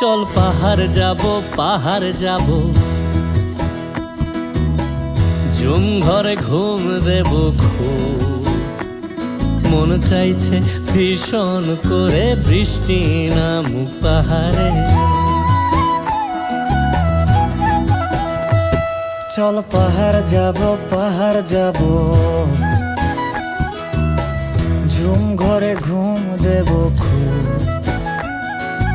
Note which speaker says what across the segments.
Speaker 1: চল পাহাড় যাব পাহাড় যাব। জুম ঘরে ঘুম দেব খুব। মন চাইছে ভীষণ করে বৃষ্টি নামুক পাহাড়ে।
Speaker 2: চল পাহাড় যাব পাহাড় যাব। ঘরে ঘুম দেব খুব।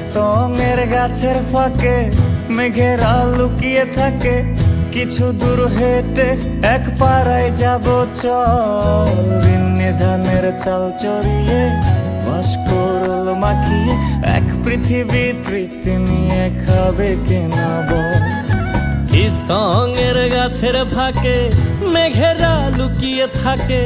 Speaker 2: কীর্তনের গাছের ফাঁকে মেঘেরা লুকিয়ে থাকে। কিছু দূর হেঁটে এক পাড়ায় যাব চল। ধানের চাল চড়িয়ে বাসকরল মাখিয়ে এক পৃথিবী তৃপ্তি নিয়ে খাবে কেনা বল।
Speaker 1: স্তঙ্গের গাছের ফাঁকে মেঘেরা লুকিয়ে থাকে।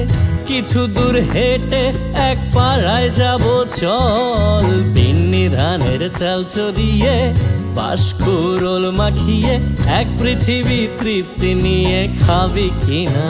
Speaker 1: কিছু দূর হেঁটে এক পাড়ায় যাব, চল। পিন্নি ধানের চাল চড়িয়ে বাসকুরল মাখিয়ে, এক পৃথিবী তৃপ্তি নিয়ে খাবি কিনা